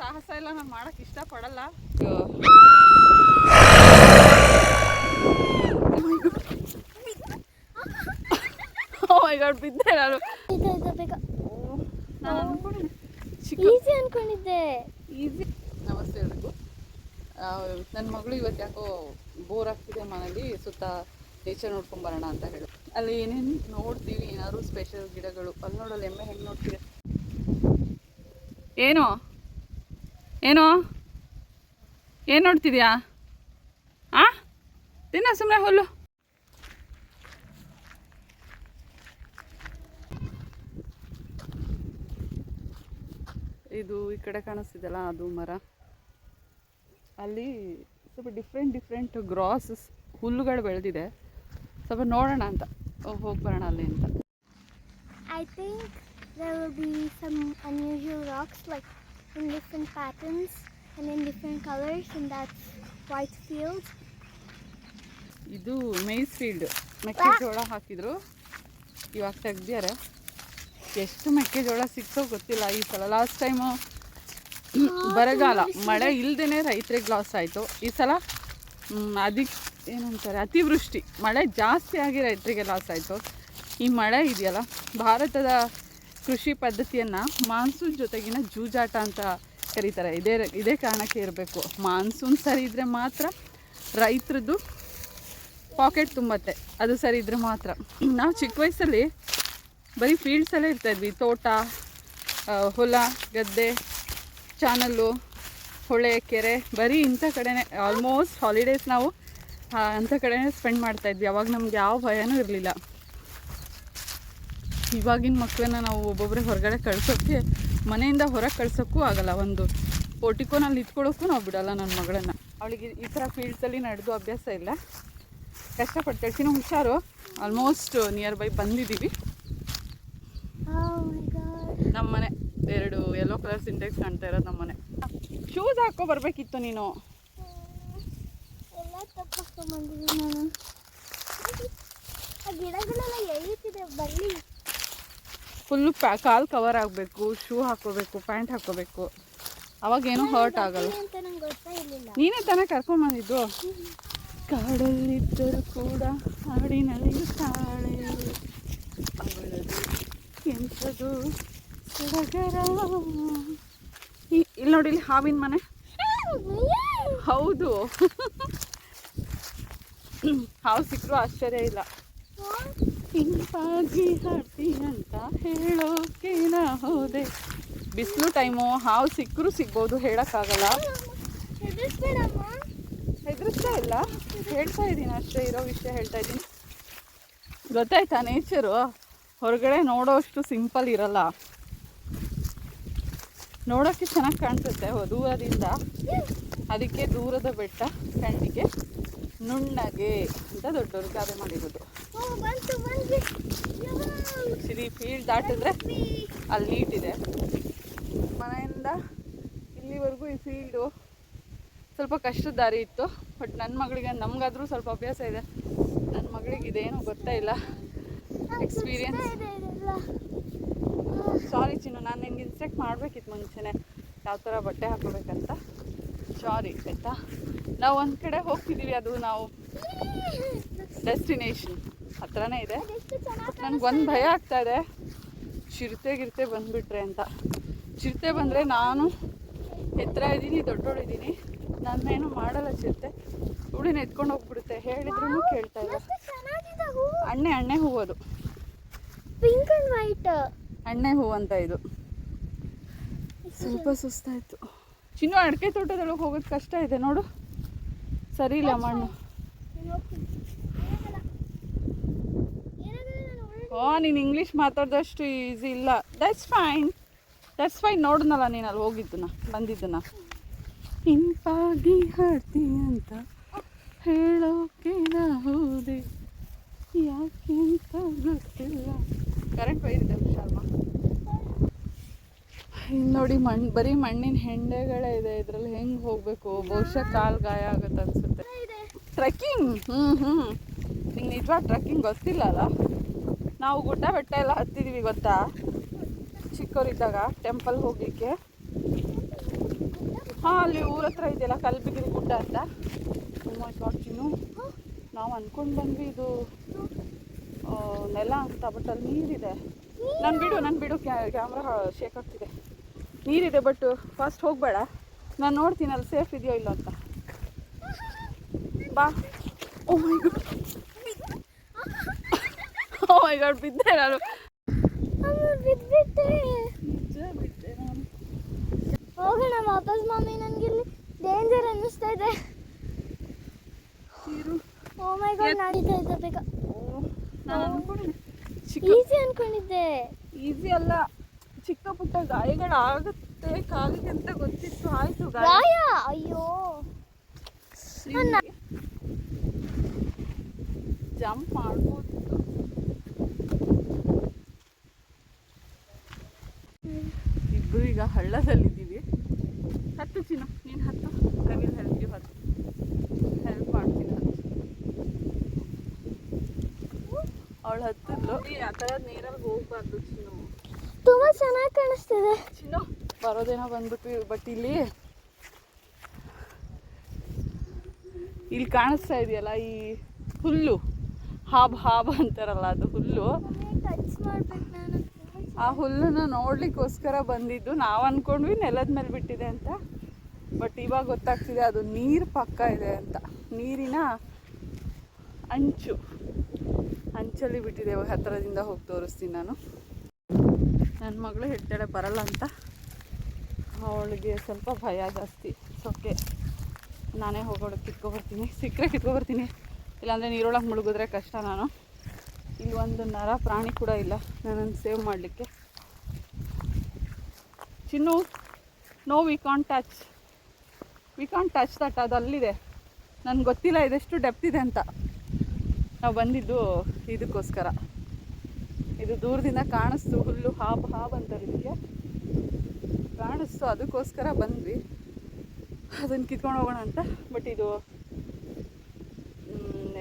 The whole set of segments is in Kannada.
ಸಾಹಸ ಎಲ್ಲ ನಾನು ಮಾಡಕ್ ಇಷ್ಟಪಡಲ್ಲ. ಓ ಮೈ ಗಾಡ್ ಬಿದ್ದೆ ನಾನು. ಅನ್ಕೊಂಡಿದ್ದೆ. ಈಸಿ ಅನ್ಕೊಂಡಿದ್ದೆ. ಈಸಿ ನಮಸ್ತೆ ಎಲ್ರಿಗೂ. ನನ್ನ ಮಗಳು ಇವತ್ತು ಯಾಕೋ ಬೋರ್ ಆಗ್ತಿದೆ ಮನೇಲಿ ಸುತ್ತ ನೇಚರ್ ನೋಡ್ಕೊಂಬರೋಣ ಅಂತ ಹೇಳಿ. ಅಲ್ಲಿ ಏನೇನು ನೋಡ್ತೀವಿ ಏನಾದ್ರು ಸ್ಪೆಷಲ್ ಗಿಡಗಳು. ಅಲ್ಲಿ ನೋಡಲ್ಲ ಎಮ್ಮೆ ಹೆಂಗೆ ನೋಡ್ತೀವಿ ಏನು? ಏನು? ಏನು ನೋಡ್ತಿದ್ಯಾ? ಆ? ತಿನ್ನ ಸುಮ್ಮನೆ ಹುಲ್ಲು. ಇದು ಈ ಕಡೆ ಕಾಣಿಸ್ತಿದೆಯಲ್ಲ, ಅದು ಮರ. ಅಲ್ಲಿ ಸ್ವಲ್ಪ ಡಿಫ್ರೆಂಟ್ ಡಿಫ್ರೆಂಟ್ ಗ್ರಾಸಸ್ ಹುಲ್ಲುಗಳು ಬೆಳೆದಿದೆ. ಸ್ವಲ್ಪ ನೋಡೋಣ ಅಂತ. ಹೋಗಿ ಬರೋಣ ಅಲ್ಲಿ ಅಂತ. I think there will be some in different patterns and in different colors and that's white field. ಇದು ಮೈಸ್ ಫೀಲ್ಡ್ ಮೆಕ್ಕೆಜೋಳ ಹಾಕಿದ್ರು. ಇವಾಗ ತೆಗ್ದ್ಯಾರೆ. ಎಷ್ಟು ಮೆಕ್ಕೆಜೋಳ ಸಿಕ್ತೋ ಗೊತ್ತಿಲ್ಲ. ಈ ಸಲ ಲಾಸ್ಟ್ ಟೈಮು ಬರಗಾಲ. ಮಳೆ ಇಲ್ಲದೇ ರೈತರಿಗೆ ಲಾಸ್ ಆಯಿತು. ಈ ಸಲ ಅದಕ್ಕೆ ಏನಂತಾರೆ? ಅತಿವೃಷ್ಟಿ. ಮಳೆ ಜಾಸ್ತಿ ಆಗಿ ರೈತರಿಗೆ ಲಾಸ್ ಆಯಿತು. ಈ ಮಳೆ ಇದೆಯಲ್ಲ ಭಾರತದ ಕೃಷಿ ಪದ್ಧತಿಯನ್ನು ಮಾನ್ಸೂನ್ ಜೊತೆಗಿನ ಜೂಜಾಟ ಅಂತ ಕರೀತಾರೆ. ಇದೇ ಇದೇ ಕಾರಣಕ್ಕೆ ಇರಬೇಕು. ಮಾನ್ಸೂನ್ ಸರಿ ಇದ್ದರೆ ಮಾತ್ರ ರೈತರದ್ದು ಪಾಕೆಟ್ ತುಂಬತ್ತೆ. ಅದು ಸರಿ ಇದ್ದರೆ ಮಾತ್ರ. ನಾವು ಚಿಕ್ಕ ವಯಸ್ಸಲ್ಲಿ ಬರೀ ಫೀಲ್ಡ್ಸಲ್ಲೇ ಇರ್ತಾಯಿದ್ವಿ ತೋಟ ಹೊಲ, ಗದ್ದೆ, ಚಾನಲ್ಲು, ಹೊಳೆ, ಕೆರೆ, ಬರೀ ಇಂಥ ಕಡೆನೇ ಆಲ್ಮೋಸ್ಟ್ ಹಾಲಿಡೇಸ್ ನಾವು ಅಂಥ ಕಡೆನೇ ಸ್ಪೆಂಡ್ ಮಾಡ್ತಾಯಿದ್ವಿ ಅವಾಗ ನಮ್ಗೆ ಯಾವ ಭಯನೂ ಇರಲಿಲ್ಲ. ಇವಾಗಿನ ಮಕ್ಕಳನ್ನ ನಾವು ಒಬ್ಬೊಬ್ಬರೇ ಹೊರಗಡೆ ಕಳ್ಸೋಕ್ಕೆ ಮನೆಯಿಂದ ಹೊರಗೆ ಕಳ್ಸೋಕ್ಕೂ ಆಗಲ್ಲ. ಒಂದು ಪೋಟಿಕೋನಲ್ಲಿ ಇಟ್ಕೊಳ್ಳೋಕ್ಕೂ ನಾವು ಬಿಡಲ್ಲ ನನ್ನ ಮಗಳನ್ನ. ಅವಳಿಗೆ ಈ ಥರ ಫೀಲ್ಡ್ಸಲ್ಲಿ ನಡೆದು ಅಭ್ಯಾಸ ಇಲ್ಲ. ಕಷ್ಟಪಡ್ತಾಳೆ. ಚಿನ್ನ ಹುಷಾರು. ಆಲ್ಮೋಸ್ಟ್ ನಿಯರ್ ಬೈ ಬಂದಿದ್ದೀವಿ ನಮ್ಮ ಮನೆ. ಎರಡು ಯೆಲ್ಲೋ ಕಲರ್ ಸಿಂಟೆಕ್ಸ್ ಕಾಣ್ತಾ ಇರೋದು ನಮ್ಮ ಮನೆ. ಶೂಸ್ ಹಾಕೋ ಬರಬೇಕಿತ್ತು ನೀನು. ಗಿಡಗಳೆಲ್ಲ ಬಳ್ಳಿ ಫುಲ್ಲು ಪ್ಯಾ ಕಾಲು ಕವರ್ ಆಗಬೇಕು ಶೂ ಹಾಕೋಬೇಕು ಪ್ಯಾಂಟ್ ಹಾಕೋಬೇಕು ಅವಾಗೇನು ಹರ್ಟ್ ಆಗಲ್ಲ. ನೀನೇ ತಾನೇ ಕರ್ಕೊಂಡು ಬಂದಿದ್ದು? ಕಾಡಲ್ಲಿದ್ದರೂ ಕೂಡ ಹಾಡಿನಲ್ಲಿ ತಾಳೆ. ಎಂಥದು ಸಡಗರ ಈ- ಇಲ್ಲಿ ನೋಡಿ ಇಲ್ಲಿ ಹಾವಿನ ಮನೆ. ಹೌದು. ಹಾವು ಸಿಕ್ಕರೂ ಆಶ್ಚರ್ಯ ಇಲ್ಲ. ಹಿಂಪಾಗಿ ಹಾಡ್ತಿ ಅಂತ ಹೇಳೋಕೆ ನಾ ಹೋದೆ. ಬಿಸಿಲು ಟೈಮು ಹಾವು ಸಿಕ್ಕರೂ ಸಿಗ್ಬೋದು ಹೇಳೋಕ್ಕಾಗಲ್ಲ. ಹೆದರ್ಸ್ತಾ ಇಲ್ಲ. ಹೇಳ್ತಾ ಇದ್ದೀನಿ ಅಷ್ಟೇ ಇರೋ ವಿಷಯ ಹೇಳ್ತಾ ಇದ್ದೀನಿ. ಗೊತ್ತಾಯ್ತಾ ನೇಚರು? ಹೊರಗಡೆ ನೋಡೋಷ್ಟು ಸಿಂಪಲ್ ಇರಲ್ಲ. ನೋಡೋಕ್ಕೆ ಚೆನ್ನಾಗಿ ಕಾಣಿಸುತ್ತೆ ದೂರದಿಂದ ಅದಕ್ಕೆ ದೂರದ ಬೆಟ್ಟ ಕಣ್ಣಿಗೆ. ನುಣ್ಣಗೆ ಅಂತ ದೊಡ್ಡವರು ಗಾದೆ ಮಾಡಿರೋದು. ಸಿರಿ ಫೀಲ್ಡ್ ದಾಟಿದ್ರೆ ಅಲ್ಲಿ ನೀಟಿದೆ ಮನೆಯಿಂದ ಇಲ್ಲಿವರೆಗೂ ಈ ಫೀಲ್ಡು ಸ್ವಲ್ಪ ಕಷ್ಟದ ದಾರಿ ಇತ್ತು. ಬಟ್ ನನ್ನ ಮಗಳಿಗೆ ನಮಗಾದ್ರೂ ಸ್ವಲ್ಪ ಅಭ್ಯಾಸ ಇದೆ. ನನ್ನ ಮಗಳಿಗೆ ಇದೇನು ಗೊತ್ತೇ ಇಲ್ಲ. ಎಕ್ಸ್ಪೀರಿಯನ್ಸ್ ಸಾರಿ ಚಿನ್ನು ನಾನು ನಿನ್ಗೆ ಇನ್ಸ್ಟ್ರಕ್ಟ್ ಮಾಡಬೇಕಿತ್ತು ಮುಂಚೆನೆ. ಯಾವ ಥರ ಬಟ್ಟೆ ಹಾಕೋಬೇಕಂತ. ಸಾರಿ ಆಯಿತಾ? ನಾವು ಒಂದು ಕಡೆ ಹೋಗ್ತಿದ್ದೀವಿ ಅದು ನಾವು ಡೆಸ್ಟಿನೇಷನ್ ಹತ್ರನೇ ಇದೆ. ನನಗೊಂದು ಚೆನ್ನಾಗಿ ನನಗೆ ಒಂದು ಭಯ ಆಗ್ತಾ ಇದೆ. ಚಿರತೆ ಗಿರ್ತೆ ಬಂದುಬಿಟ್ರೆ ಅಂತ. ಚಿರತೆ ಬಂದರೆ ನಾನು ಎತ್ತರ ಇದ್ದೀನಿ ದೊಡ್ಡೋಳಿದ್ದೀನಿ ನನ್ನೇನು ಮಾಡಲ್ಲ ಚಿರತೆ. ಹುಳಿನ ಎತ್ಕೊಂಡು ಹೋಗ್ಬಿಡುತ್ತೆ. ಹೇಳಿದ್ರು ಕೇಳ್ತಾ ಇಲ್ಲ. ಅಣ್ಣೆ ಅಣ್ಣೆ ಹೂವು ಅದು. ಪಿಂಕ್ ಅಂಡ್ ವೈಟ್ ಅಣ್ಣೆ ಹೂವು ಅಂತ ಇದು. ಸ್ವಲ್ಪ ಸುಸ್ತಾಯಿತು. ಚಿನ್ನು ಅಡಿಕೆ ತೋಟದೊಳಗೆ ಹೋಗೋದು ಕಷ್ಟ ಇದೆ ನೋಡು. ಸರಿ ಇಲ್ಲ ಮಣ್ಣು. ಓ, ನೀನು ಇಂಗ್ಲೀಷ್ ಮಾತಾಡಿದಷ್ಟು ಈಸಿ ಇಲ್ಲ. ದಟ್ಸ್ ಫೈನ್ ದಟ್ಸ್ ಫೈನ್ ನೋಡಿದ್ನಲ್ಲ ನೀನು ಅಲ್ಲಿ ಹೋಗಿದ್ದನ್ನ, ಬಂದಿದ್ದನ್ನ. ಇಂಪಾಗಿ ಹಾಡ್ತಿ ಅಂತ ಹೇಳೋಕೆ ನಾ ಹೋದೆ. ಯಾಕೆ ಅಂತ ಗೊತ್ತಿಲ್ಲ. ಕರೆಂಟ್ ಇದೆ ಶರ್ಮ ಇಲ್ಲಿ ನೋಡಿ ಮಣ್ಣು ಬರೀ ಮಣ್ಣಿನ ಹೆಂಡೆಗಳೇ ಇದೆ. ಇದ್ರಲ್ಲಿ ಹೆಂಗೆ ಹೋಗಬೇಕು? ಬಹುಶಃ ಕಾಲು ಗಾಯ ಆಗುತ್ತೆ ಅನ್ಸುತ್ತೆ. ಟ್ರೆಕ್ಕಿಂಗ್? ಹ್ಞೂ ಹ್ಞೂ ನಿಂಗೆ ನಿಜವಾದ ಟ್ರೆಕ್ಕಿಂಗ್ ಗೊತ್ತಿಲ್ಲ ಅಲ್ಲ? ನಾವು ಗುಡ್ಡ ಬೆಟ್ಟ ಎಲ್ಲ ಹತ್ತಿದೀವಿ, ಗೊತ್ತಾ? ಚಿಕ್ಕವರಿದ್ದಾಗ ಟೆಂಪಲ್ ಹೋಗ್ಲಿಕ್ಕೆ. ಅಲ್ಲಿ ಊರ ಹತ್ರ ಇದೆಯಲ್ಲ ಕಲ್ಬಿಗಿರಿ ಗುಡ್ಡ ಅಂತ? ತುಂಬ ಚಿನ್ನು, ನಾವು ಅಂದ್ಕೊಂಡು ಬಂದ್ವಿ ಇದು ನೆಲ ಅಂತ, ಬಟ್ ಅಲ್ಲಿ ನೀರಿದೆ. ನಾನು ಬಿಡು ನಾನು ಬಿಡು ಕ್ಯಾಮ್ರಾ ಶೇಕ್ ಆಗ್ತಿದೆ. ನೀರಿದೆ ಬಟ್ ಫಾಸ್ಟ್ ಹೋಗಬೇಡ. ನಾನು ನೋಡ್ತೀನಿ ಅಲ್ಲಿ ಸೇಫ್ ಇದೆಯೋ ಇಲ್ಲ ಅಂತ. ಬಾ. ಓ ಮೈ ಗಾಡ್ ಓ ಮೈ ಗಾಡ್ ಬಿದ್ದೆ ನಾನು. ಬಿದ್ಬಿಟ್ಟೆ. ನಿಜ ಬಿದ್ದೆ ನಾನು. ಹೋಗೋಣ ವಾಪಸ್ ಮಮ್ಮಿ ನನಗೆ ಇಲ್ಲಿ ಡೇಂಜರ್ ಅನ್ನಿಸ್ತಾ ಇದೆ. ನೀರು ಓ ಮೈ ಗಾಡ್ ನಡೀತಾ ಇದ್ದ ಬೇಗ. ನಾನು ಅನ್ಕೊಂಡಿದ್ದೆ. ಈಸಿ ಅನ್ಕೊಂಡಿದ್ದೆ. ಈಸಿ ಅಲ್ಲ. ಚಿಕ್ಕ ಪುಟ್ಟ ಗಾಯಗಳಾಗುತ್ತೆ ಕಾಲಿಗೆ ಅಂತ ಗೊತ್ತಿತ್ತು. ಆಯ್ತು ಗಾಯ. ಅಯ್ಯೋ. ಜಂಪ್ ಮಾಡ್ಬೋದು. ಇಬ್ರು ಈಗ ಹಳ್ಳದಲ್ಲಿದ್ದೀವಿ. ಹತ್ತು ಚಿನ್ನ. ನೀನು ಹತ್ತು. ಕವಿಲ್ ವಿಲ್ ಹೆಲ್ಪ್ ಯು ಹತ್ತು. ಹೆಲ್ಪ್ ಮಾಡ್ತೀನಿ ಹತ್ತು. ಅವಳು ಹತ್ತಿದ್ಲು. ಈ ಆ ಥರ ನೀರಲ್ಲಿ ಹೋಗ್ಬಾರ್ದು ಚಿನ್ನು. ತುಂಬಾ ಚೆನ್ನಾಗಿ ಕಾಣಿಸ್ತಿದೆ. ಚಿನ್ನು ಬರೋದೇನೋ ಬಂದ್ಬಿಟ್ಟು ಬಟ್ ಇಲ್ಲಿ ಇಲ್ಲಿ ಕಾಣಿಸ್ತಾ ಇದೆಯಲ್ಲ ಈ ಹುಲ್ಲು ಹಾಬ್ ಹಾಬ್ ಅಂತಾರಲ್ಲ ಅದು ಹುಲ್ಲು. ಆ ಹುಲ್ಲನ್ನ ನೋಡ್ಲಿಕ್ಕೋಸ್ಕರ ಬಂದಿದ್ದು. ನಾವು ಅನ್ಕೊಂಡ್ವಿ ನೆಲದ ಮೇಲೆ ಬಿಟ್ಟಿದೆ ಅಂತ. ಬಟ್ ಇವಾಗ ಗೊತ್ತಾಗ್ತಿದೆ ಅದು ನೀರು ಪಕ್ಕ ಇದೆ ಅಂತ. ನೀರಿನ ಅಂಚು. ಅಂಚಲ್ಲಿ ಬಿಟ್ಟಿದೆ. ಇವಾಗ ಹತ್ತಿರದಿಂದ ಹೋಗಿ ತೋರಿಸ್ತೀನಿ ನಾನು. ನನ್ನ ಮಗಳು ಹೇಳ್ತಾಳೆ ಬರಲ್ಲ ಅಂತ. ಅವಳಿಗೆ ಸ್ವಲ್ಪ ಭಯ ಜಾಸ್ತಿ. ಸೊಕ್ಕೆ ನಾನೇ ಹೋಗೋಳು ಕಿತ್ಕೊಬರ್ತೀನಿ. ಸಿಕ್ಕರೆ ಕಿತ್ಕೊಬರ್ತೀನಿ. ಇಲ್ಲಾಂದರೆ ನೀರೊಳಗೆ ಮುಳುಗಿದ್ರೆ ಕಷ್ಟ ನಾನು. ಇಲ್ಲಿ ಒಂದು ನರ ಪ್ರಾಣಿ ಕೂಡ ಇಲ್ಲ. ನನ್ನನ್ನು ಸೇವ್ ಮಾಡಲಿಕ್ಕೆ. ಚಿನ್ನು no we contact we contact that ಅದು ಅಲ್ಲಿದೆ ನನಗೆ ಗೊತ್ತಿಲ್ಲ, ಇದೆಷ್ಟು ಡೆಪ್ತ್ ಇದೆ ಅಂತ. ನಾವು ಬಂದಿದ್ದು ಇದಕ್ಕೋಸ್ಕರ. ಇದು ದೂರದಿಂದ ಕಾಣಿಸ್ತು, ಹುಲ್ಲು ಹಾಬ್ ಹಾಬ್ ಅಂತಾರೆ ಇದಕ್ಕೆ ಕಾಣಿಸ್ತು, ಅದಕ್ಕೋಸ್ಕರ ಬಂದ್ವಿ. ಅದನ್ನು ಕಿತ್ಕೊಂಡು ಹೋಗೋಣ ಅಂತ ಬಟ್ ಇದು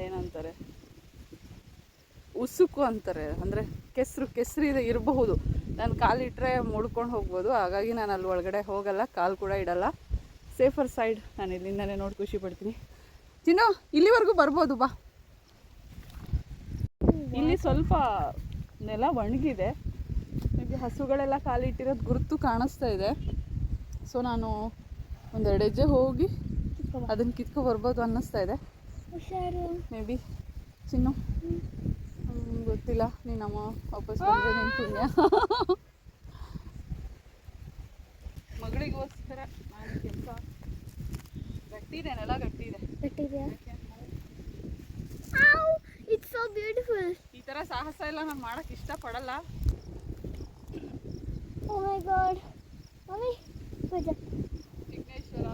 ಏನಂತಾರೆ? ಉಸುಕು ಅಂತಾರೆ, ಅಂದರೆ ಕೆಸರು ಕೆಸರು ಇದೆ, ಇರಬಹುದು. ನಾನು ಕಾಲಿಟ್ಟರೆ ಮುಡ್ಕೊಂಡು ಹೋಗ್ಬೋದು, ಹಾಗಾಗಿ ನಾನು ಅಲ್ಲಿ ಒಳಗಡೆ ಹೋಗಲ್ಲ, ಕಾಲು ಕೂಡ ಇಡಲ್ಲ. ಸೇಫರ್ ಸೈಡ್ ನಾನು ಇಲ್ಲಿಂದನೇ ನೋಡಿ ಖುಷಿ ಪಡ್ತೀನಿ. ಚಿನ್ನು, ಇಲ್ಲಿವರೆಗೂ ಬರ್ಬೋದು, ಬಾ. ಇಲ್ಲಿ ಸ್ವಲ್ಪ ನೆಲ ಒಣಗಿದೆ. ಮೇಬಿ ಹಸುಗಳೆಲ್ಲ ಕಾಲಿಟ್ಟಿರೋದು ಗುರುತು ಕಾಣಿಸ್ತಾ ಇದೆ. ಸೊ ನಾನು ಒಂದೆರಡು ಹೆಜ್ಜೆ ಹೋಗಿ ಅದನ್ನು ಕಿತ್ಕೊ ಬರ್ಬೋದು ಅನ್ನಿಸ್ತಾ ಇದೆ. ಮೇ ಬಿ ಚಿನ್ನು? ಗೊತ್ತಿಲ್ಲ. ನೀನಮ್ಮ ವಾಪಸ್ ಬಂದರೆ ನಿನ್ನ ಪುಣ್ಯ. ಮಗಳಿಗೋಸ್ಕರ ನಾನು ಕೆಲಸ. ಗಟ್ಟಿ ಇದೆ ನೆಲ ಗಟ್ಟಿ ಇದೆ ಗಟ್ಟಿದೆಯಾ ಇಟ್ಸ್ ಸೋ ಬ್ಯೂಟಿಫುಲ್ ಥರ ಸಾಹಸ ಎಲ್ಲ ನಾನು ಮಾಡೋಕ್ಕೆ ಇಷ್ಟಪಡಲ್ಲ. ಪೂಜ ವಿಘ್ನೇಶ್ವರ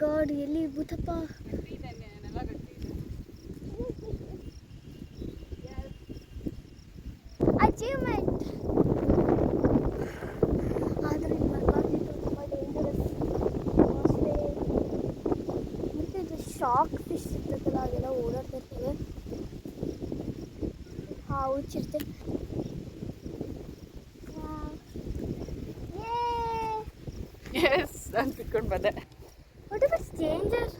ಗಾಡ್ ಎಲ್ಲಿ ಭೂತಪ್ಪ? ಗಟ್ಟಿ ಇದೆ ನೆ- ನೆಲ ಗಟ್ಟಿ ಇದೆ. ಅಚೀವ್ಮೆಂಟ್ ಆದರೆ ಬರಬಾರ್ದಿತ್ತು ತುಂಬ ಡೇಂಜರಸ್ ಮತ್ತು ಇದು ಶಾಕ್ ಫಿಶ್ ಸಿಗ್ತದಲ್ಲ ಅದೆಲ್ಲ ಓಡಾಡ್ತಿರ್ತವೆ ಹಾವು ಚಿರತೆ ಎಸ್ ನಾನು ಕಿತ್ಕೊಂಡು ಬಂದೆ ಇಸ್ ಡೇಂಜರ್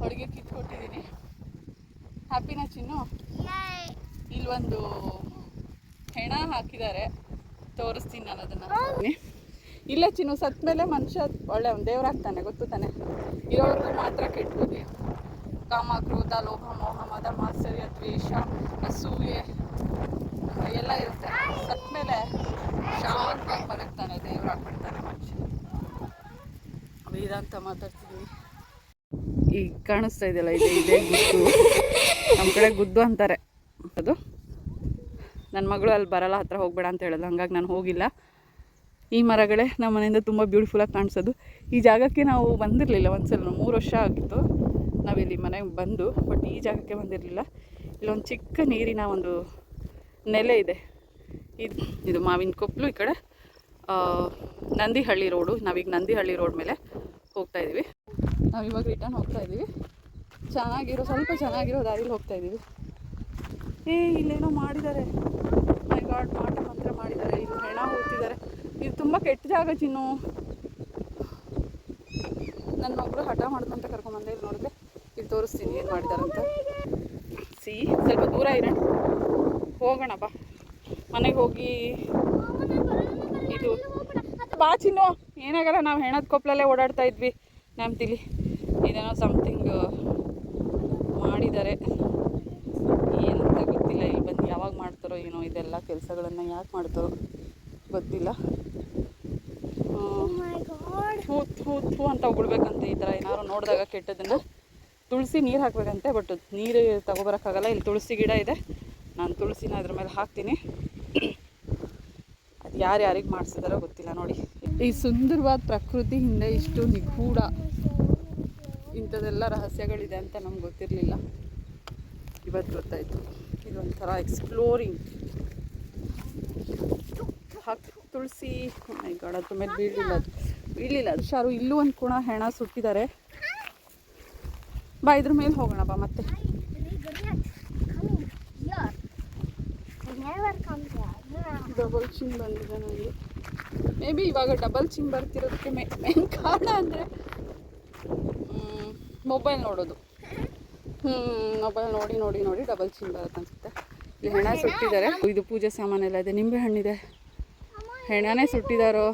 ಅಡುಗೆ ಕಿತ್ಕೊಟ್ಟಿದ್ದೀನಿ ಹ್ಯಾಪಿನ ಚಿನ್ನು ಇಲ್ಲೊಂದು ಹೆಣ ಹಾಕಿದ್ದಾರೆ ತೋರಿಸ್ತೀನಿ ನಾನು ಅದನ್ನು ಇಲ್ಲ ಚಿನ್ನು ಸತ್ತ ಮೇಲೆ ಮನುಷ್ಯ ಒಳ್ಳೆ ದೇವರಾಗ್ತಾನೆ ಗೊತ್ತು ತಾನೆ ಇರೋರ್ಗೂ ಮಾತ್ರ ಕೆಟ್ಟ ಬುದ್ಧಿ ಕಾಮ, ಕ್ರೋಧ, ಲೋಭ, ಮೋಹ, ಮದ, ಮಾತ್ಸರ್ಯ, ದ್ವೇಷ, ಅಸೂಯೆ, ಎಲ್ಲ ಇರುತ್ತೆ. ಸತ್ ಮೇಲೆ ಶಾಂತವಾಗಿ ಬದುಕ್ತಾನೆ ದೇವರಾಗ್ಬಿಡ್ತಾನೆ ಮನುಷ್ಯ. ವೇದಾಂತ ಮಾತಾಡ್ತಿದ್ದೀನಿ ಈಗ ಕಾಣಿಸ್ತಾ ಇದೆಯಲ್ಲ, ಇದೆ ಇದೆ ಗುದ್ದು. ನಮ್ಮ ಕಡೆ ಗುದ್ದು ಅಂತಾರೆ. ಅದು? ನನ್ನ ಮಗಳು ಅಲ್ಲಿ ಬರಲ್ಲ, ಹತ್ರ ಹೋಗ್ಬೇಡ ಅಂತ ಹೇಳೋದು. ಹಂಗಾಗಿ ನಾನು ಹೋಗಿಲ್ಲ. ಈ ಮರಗಳೇ ನಮ್ಮ ಮನೆಯಿಂದ ತುಂಬ ಬ್ಯೂಟಿಫುಲ್ಲಾಗಿ ಕಾಣಿಸೋದು. ಈ ಜಾಗಕ್ಕೆ ನಾವು ಬಂದಿರಲಿಲ್ಲ ಒಂದ್ಸಲ, ಮೂರು ವರ್ಷ ಆಗಿತ್ತು. ನಾವಿಲ್ಲಿ ಮನೆಗೆ ಬಂದು ಬಟ್ ಈ ಜಾಗಕ್ಕೆ ಬಂದಿರಲಿಲ್ಲ. ಇಲ್ಲೊಂದು ಚಿಕ್ಕ ನೀರಿನ ಒಂದು ನೆಲೆ ಇದೆ. ಇದು ಇದು ಮಾವಿನ ಕೊಪ್ಪಲು ಈ ಕಡೆ. ನಂದಿಹಳ್ಳಿ ರೋಡು. ನಾವೀಗ ನಂದಿಹಳ್ಳಿ ರೋಡ್ ಮೇಲೆ ಹೋಗ್ತಾ ಇದ್ದೀವಿ ನಾವು ಇವಾಗ ರಿಟರ್ನ್ ಹೋಗ್ತಾ ಇದ್ದೀವಿ ಚೆನ್ನಾಗಿರೋ, ಸ್ವಲ್ಪ ಚೆನ್ನಾಗಿರೋ ದಾರಿಲಿ ಹೋಗ್ತಾ ಇದ್ದೀವಿ ಏ, ಇಲ್ಲೇನೋ ಮಾಡಿದ್ದಾರೆ. ಮೈ ಗಾಡ್ ಮಾಟ ಮಂತ್ರ ಮಾಡಿದ್ದಾರೆ. ಇಲ್ಲಿ ಹೆಣ ಹೂತಿದ್ದಾರೆ. ಕೆಟ್ಟ ಜಾಗ ಚಿನ್ನು. ನನ್ನ ಮಗಳು ಹಠ ಮಾಡ್ದಂತ ಕರ್ಕೊಂಬಂದೆ ಇಲ್ಲಿ ನೋಡಿದ್ರೆ ತೋರಿಸ್ತೀನಿ ಏನು ಮಾಡಿದಾರಂತ ಸಿ, ಸ್ವಲ್ಪ ದೂರ ಇರೋಣ ಹೋಗೋಣ, ಬಾ. ಮನೆಗೆ ಹೋಗಿ ಇದು ಬಾ ಚಿನ್ನು. ಏನಾಗಲ್ಲ, ನಾವು ಹೆಣದ ಕೊಪ್ಪಲಲ್ಲೇ ಓಡಾಡ್ತಾ ಇದ್ವಿ ನೆಮ್ತಿಲಿ ಇದೇನೋ ಸಮಥಿಂಗ್ ಮಾಡಿದ್ದಾರೆ. ಏನಂತ ಗೊತ್ತಿಲ್ಲ, ಇಲ್ಲಿ ಬಂದು ಯಾವಾಗ ಮಾಡ್ತಾರೋ ಏನೋ ಇದೆಲ್ಲ ಕೆಲಸಗಳನ್ನು ಯಾಕೆ ಮಾಡ್ತಾರೋ ಗೊತ್ತಿಲ್ಲ. ಥೂ ಥೂ ಥೂ ಅಂತ ಉಗುಳ್ಬೇಕಂತೆ ಈ ಥರ ಏನಾದ್ರು ನೋಡಿದಾಗ ಕೆಟ್ಟದನ್ನು ತುಳಸಿ ನೀರು ಹಾಕಬೇಕಂತೆ ಬಟ್ ನೀರು ತಗೊಬರೋಕ್ಕಾಗಲ್ಲ. ಇಲ್ಲಿ ತುಳಸಿ ಗಿಡ ಇದೆ. ನಾನು ತುಳಸಿನ ಅದ್ರ ಮೇಲೆ ಹಾಕ್ತೀನಿ. ಅದು ಯಾರು ಯಾರಿಗೆ ಮಾಡಿಸಿದಾರೋ ಗೊತ್ತಿಲ್ಲ ನೋಡಿ. ಈ ಸುಂದರವಾದ ಪ್ರಕೃತಿ ಹಿಂದೆ ಇಷ್ಟು ನಿಗೂಢ ಇಂಥದ್ದೆಲ್ಲ ರಹಸ್ಯಗಳಿದೆ ಅಂತ ನಮ್ಗೆ ಗೊತ್ತಿರಲಿಲ್ಲ. ಇವತ್ತು ಗೊತ್ತಾಯಿತು. ಇದೊಂಥರ ಎಕ್ಸ್ಪ್ಲೋರಿಂಗ್ ಹಾಕ್, ತುಳಸಿ. ಗಾಡ್ ಅದ್ರ ಮೇಲೆ ಬೀಳಲಿಲ್ಲ. ಅದು ಬೀಳಲಿಲ್ಲ. ಅದು ಶಾರು ಇಲ್ಲೂ ಒಂದು ಕುಣ ಹೆಣ ಸುಟ್ಟಿದ್ದಾರೆ. ಬಾ, ಇದ್ರ ಮೇಲೆ ಹೋಗೋಣ, ಬಾ ಮತ್ತೆ. ಡಬಲ್ ಚಿನ್ ಬಂದಿದೆ ನನಗೆ. ಮೇ ಬಿ ಇವಾಗ ಡಬಲ್ ಚಿನ್ ಬರ್ತಿರೋದಕ್ಕೆ ಮೇನ್ ಕಾರಣ ಅಂದರೆ ಮೊಬೈಲ್ ನೋಡೋದು. ಹ್ಞೂ ಮೊಬೈಲ್ ನೋಡಿ ನೋಡಿ ನೋಡಿ ಡಬಲ್ ಚಿನ್ ಬರುತ್ತೆ ಅನ್ಸುತ್ತೆ. ಇಲ್ಲಿ ಹೆಣ ಸುಟ್ಟಿದ್ದಾರೆ. ಇದು ಪೂಜೆ ಸಾಮಾನೆಲ್ಲ ಇದೆ. ನಿಂಬೆ ಹಣ್ಣಿದೆ. ಹೆಣನೇ ಸುಟ್ಟಿದಾರೋ,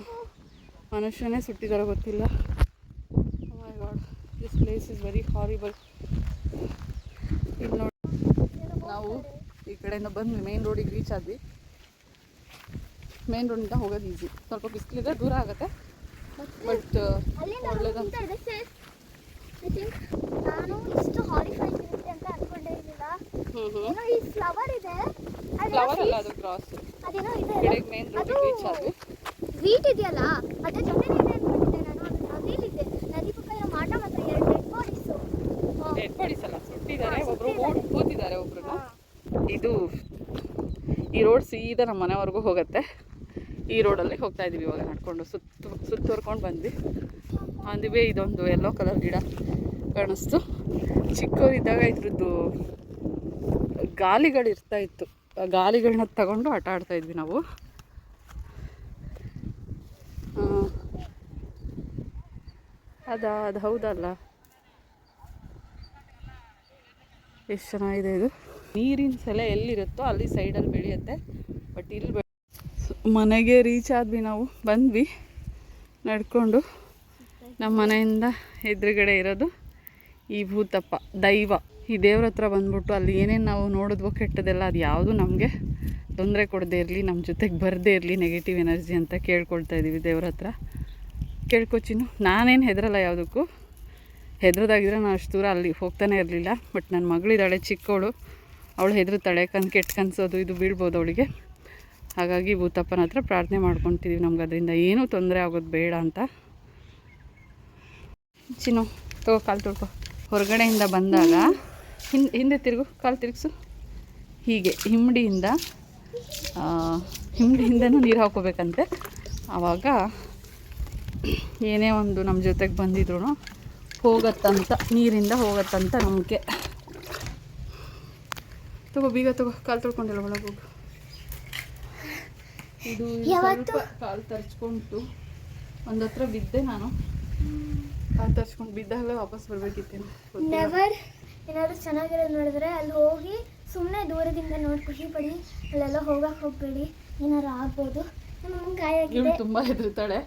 ಮನುಷ್ಯನೇ ಸುಟ್ಟಿದಾರೋ ಗೊತ್ತಿಲ್ಲ. ದಿಸ್ ಇಸ್ ವೆರಿ ಹಾರಿಬಲ್ ಇಲ್ಲಿ ನೋಡಿ ನಾವು ಈ ಕಡೆಯಿಂದ ಬಂದ್ವಿ ಮೇನ್ ರೋಡಿಗೆ ರೀಚ್ ಆದ್ವಿ. ಮೇನ್ ರೋಡಿಂದ ಹೋಗೋದು ಈಸಿ ಸ್ವಲ್ಪ ಬಿಸಿಲಿದ್ರೆ ದೂರ ಆಗುತ್ತೆ. ಬಟ್ ಒಳ್ಳೇದಂತ ನಾನು ಇಷ್ಟು ಹಾರಿಫೈ ಇರುತ್ತೆ ಅಂತ ಅನ್ಕೊಂಡೇ ಇರಲಿಲ್ಲ. ಏನೋ ಈ ಫ್ಲವರ್ ಇದೆ. ಫ್ಲವರ್ ಅಲ್ಲ ಅದು ಕ್ರಾಸ್ ಅದೇನೋ ಇದೆ. ಮೇನ್ ರೋಡಿಗೆ ರೀಚ್ ಆದ್ವಿ. ವೀಟ್ ಇದೆಯಲ್ಲ ಅದ್ರ ಜೊತೆ ಇದೆ ಅನ್ಕೊಂಡಿದ್ದೆ ನಾನು ಅದು ನದಿಲಿದೆ ನದಿ ಪಕ್ಕ ಇರೋ ಮಾಟ ಮಾತ್ರ ಎರಡು ಡೆಡ್ ಬಾಡೀಸು ಡೆಡ್ ಬಾಡೀಸ್ ಅಲ್ಲ ಸುಟ್ಟಿದ್ದಾರೆ ಒಬ್ರು ಓಡ್ ಕೂತಿದ್ದಾರೆ ಒಬ್ರನ್ನ ಇದು ಈ ರೋಡ್ ಸೀದಾ ನಮ್ಮ ಮನೆವರೆಗೂ ಹೋಗುತ್ತೆ. ಈ ರೋಡಲ್ಲಿ ಹೋಗ್ತಾ ಇದೀವಿ ಇವಾಗ ನಡ್ಕೊಂಡು. ಸುತ್ತು ಸುತ್ತುವರ್ಕೊಂಡು ಬಂದ್ವಿ. ಅಂದಿವೆ ಇದೊಂದು ಯೆಲ್ಲೋ ಕಲರ್ ಗಿಡ ಕಾಣಿಸ್ತು. ಚಿಕ್ಕವರಿದ್ದಾಗ ಇದ್ರದ್ದು ಗಾಲಿಗಳು ಇರ್ತಾ ಇತ್ತು. ಆ ಗಾಲಿಗಳನ್ನ ತಗೊಂಡು ಆಟ ಆಡ್ತಾ ಇದ್ವಿ ನಾವು. ಅದಾ ಅದು ಹೌದಲ್ಲ? ಎಷ್ಟು ಚೆನ್ನಾಗಿದೆ ಇದು? ನೀರಿನ ಸೆಲೆ ಎಲ್ಲಿರುತ್ತೋ ಅಲ್ಲಿ ಸೈಡಲ್ಲಿ ಬೆಳೆಯುತ್ತೆ. ಬಟ್ ಇಲ್ಲಿ ಮನೆಗೆ ರೀಚ್ ಆದ್ವಿ ನಾವು, ಬಂದ್ವಿ, ನಡ್ಕೊಂಡು. ನಮ್ಮ ಮನೆಯಿಂದ ಎದುರುಗಡೆ ಇರೋದು ಈ ಭೂತಪ್ಪ, ದೈವ. ಈ ದೇವ್ರ ಹತ್ರ ಬಂದ್ಬಿಟ್ಟು ಅಲ್ಲಿ ಏನೇನು ನಾವು ನೋಡಿದ್ವೋ ಕೆಟ್ಟದೆಲ್ಲ ಅದು ಯಾವುದು ನಮಗೆ ತೊಂದರೆ ಕೊಡದೇ ಇರಲಿ, ನಮ್ಮ ಜೊತೆಗೆ ಬರದೇ ಇರಲಿ ನೆಗೆಟಿವ್ ಎನರ್ಜಿ ಅಂತ ಕೇಳ್ಕೊಳ್ತಾ ಇದ್ದೀವಿ ದೇವ್ರ ಹತ್ರ. ಕೇಳ್ಕೊಚಿನ್ನು ನಾನೇನು ಹೆದರಲ್ಲ ಯಾವುದಕ್ಕೂ. ಹೆದ್ರದಾಗಿದ್ರೆ ನಾನು ಅಷ್ಟು ದೂರ ಅಲ್ಲಿ ಹೋಗ್ತಾನೆ ಇರಲಿಲ್ಲ, ಬಟ್ ನನ್ನ ಮಗಳಿದ್ದಾಳೆ ಚಿಕ್ಕವಳು ಅವಳು ಹೆದರ್ತಾಳೆ ಕನ್ ಕೆಟ್ಟ ಕನಸೋದು ಇದು ಬೀಳ್ಬೋದು ಅವಳಿಗೆ. ಹಾಗಾಗಿ ಭೂತಪ್ಪನ ಹತ್ರ ಪ್ರಾರ್ಥನೆ ಮಾಡ್ಕೊತಿದ್ದೀವಿ ನಮ್ಗೆ ಅದರಿಂದ ಏನೂ ತೊಂದರೆ ಆಗೋದು ಬೇಡ ಅಂತ. ಚಿನ್ನು ತಗೋ ಕಾಲು ತೊಳ್ಕೊ. ಹೊರಗಡೆಯಿಂದ ಬಂದಾಗ ಹಿಂದೆ ಹಿಂದೆ ತಿರುಗು ಕಾಲು ತಿರುಗಿಸು. ಹೀಗೆ ಹಿಂಬಡಿಯಿಂದ ಆ, ಹಿಂಬಡಿಯಿಂದನೂ ನೀರು ಹಾಕೋಬೇಕಂತೆ. ಆವಾಗ ಏನೇ ಒಂದು ನಮ್ಮ ಜೊತೆಗೆ ಬಂದಿದ್ರು ಹೋಗತ್ತಂತ ನೀರಿಂದ ಹೋಗತ್ತಂತ ನಂಬಿಕೆ. ತಗೋ ಬೀಗ ತಗೋ ಕಾಲು ತೊಳ್ಕೊಂಡಿಲ್ಲ ಒಳಗೆ ಹೋಗು. ಇದು? ಸ್ವಲ್ಪ ಕಾಲು ತರ್ಚ್ಕೊಂತು ಒಂದು ಹತ್ರ ಬಿದ್ದೆ ನಾನು. ಕಾಲು ತರ್ಚ್ಕೊಂಡು ಬಿದ್ದಾಗಲೇ ವಾಪಸ್ ಬರ್ಬೇಕಿತ್ತೇನು. ನೆವರ್ ಏನಾದ್ರು ಚೆನ್ನಾಗಿರೋದು ನೋಡಿದ್ರೆ ಅಲ್ಲಿ ಹೋಗಿ ಸುಮ್ಮನೆ ದೂರದಿಂದ ನೋಡಿ ಖುಷಿ ಪಡಿ ಅಲ್ಲೆಲ್ಲ ಹೋಗಕ್ಕೆ ಹೋಗ್ಬೇಡಿ. ಏನಾರು ಆಗ್ಬೋದು. ನಮ್ಮ ಗಾಯ ತುಂಬ ಹೆದರ್ತಾಳೆ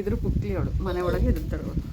ಇದ್ರ ಪುಕ್ಲಿ ಅವಳು. ಮನೆ ಒಳಗೆ ಹೆದರ್ತಾಳೆ ಅವಳು.